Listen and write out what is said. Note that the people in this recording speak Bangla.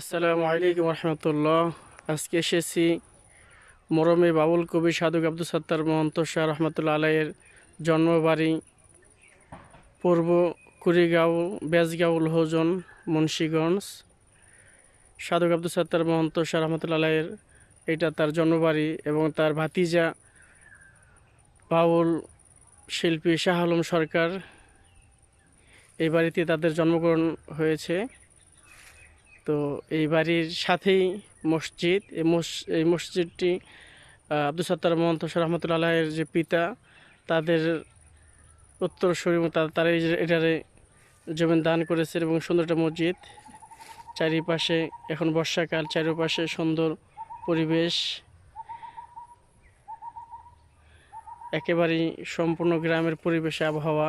আসসালামু আলাইকুম রহমতুল্লাহ আজকে এসেছি মরমে বাবুল কবি সাধক আব্দুল সত্তার মহন্ত শাহ রহমতুল্লাহ আলাইয়ের জন্মবাড়ি পূর্ব কুড়িগাঁও, বেজগাঁও লোহজন মুন্সীগঞ্জ। সাধক আব্দুল সত্তার মহন্ত শাহ রহমতুল্লাহ আলাইয়ের এটা তার জন্মবাড়ি এবং তার ভাতিজা বাউল শিল্পী শাহ আলম সরকার এই বাড়িতে তাদের জন্মগ্রহণ হয়েছে। তো এই বাড়ির সাথেই মসজিদ। এই মস, এই মসজিদটি আব্দুল সত্তার মহন্ত শাহ রহমতুল্লাহ আলাহের যে পিতা, তাদের উত্তরসূরি এবং তারা এটারে জমিন দান করেছেন এবং সুন্দর একটা মসজিদ। চারিপাশে এখন বর্ষাকাল, চারিপাশে সুন্দর পরিবেশ। একেবারেই সম্পূর্ণ গ্রামের পরিবেশে আবহাওয়া